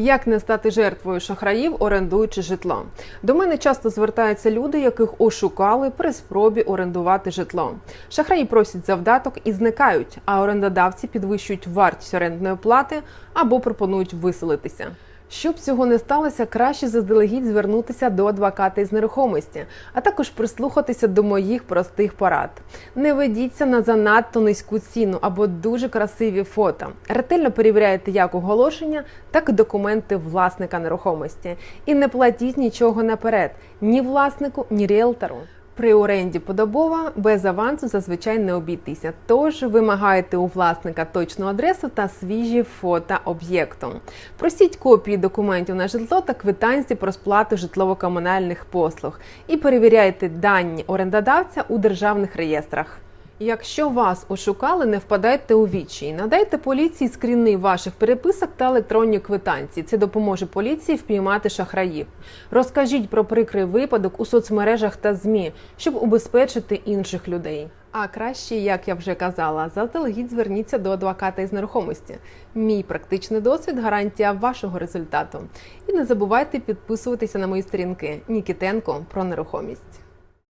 Як не стати жертвою шахраїв, орендуючи житло? До мене часто звертаються люди, яких ошукали при спробі орендувати житло. Шахраї просять завдаток і зникають, а орендодавці підвищують вартість орендної плати або пропонують виселитися. Щоб цього не сталося, краще заздалегідь звернутися до адвоката із нерухомості, а також прислухатися до моїх простих порад. Не ведіться на занадто низьку ціну або дуже красиві фото. Ретельно перевіряйте як оголошення, так і документи власника нерухомості. І не платіть нічого наперед ні власнику, ні ріелтору. При оренді подобова без авансу зазвичай не обійтися. Тож вимагайте у власника точну адресу та свіжі фото об'єкту. Просіть копії документів на житло та квитанції про сплату житлово-комунальних послуг і перевіряйте дані орендодавця у державних реєстрах. Якщо вас ошукали, не впадайте у вічі. Надайте поліції скріни ваших переписок та електронні квитанції. Це допоможе поліції впіймати шахраїв. Розкажіть про прикрий випадок у соцмережах та ЗМІ, щоб убезпечити інших людей. А краще, як я вже казала, заздалегідь зверніться до адвоката із нерухомості. Мій практичний досвід гарантія вашого результату. І не забувайте підписуватися на мої сторінки Нікітенко про нерухомість.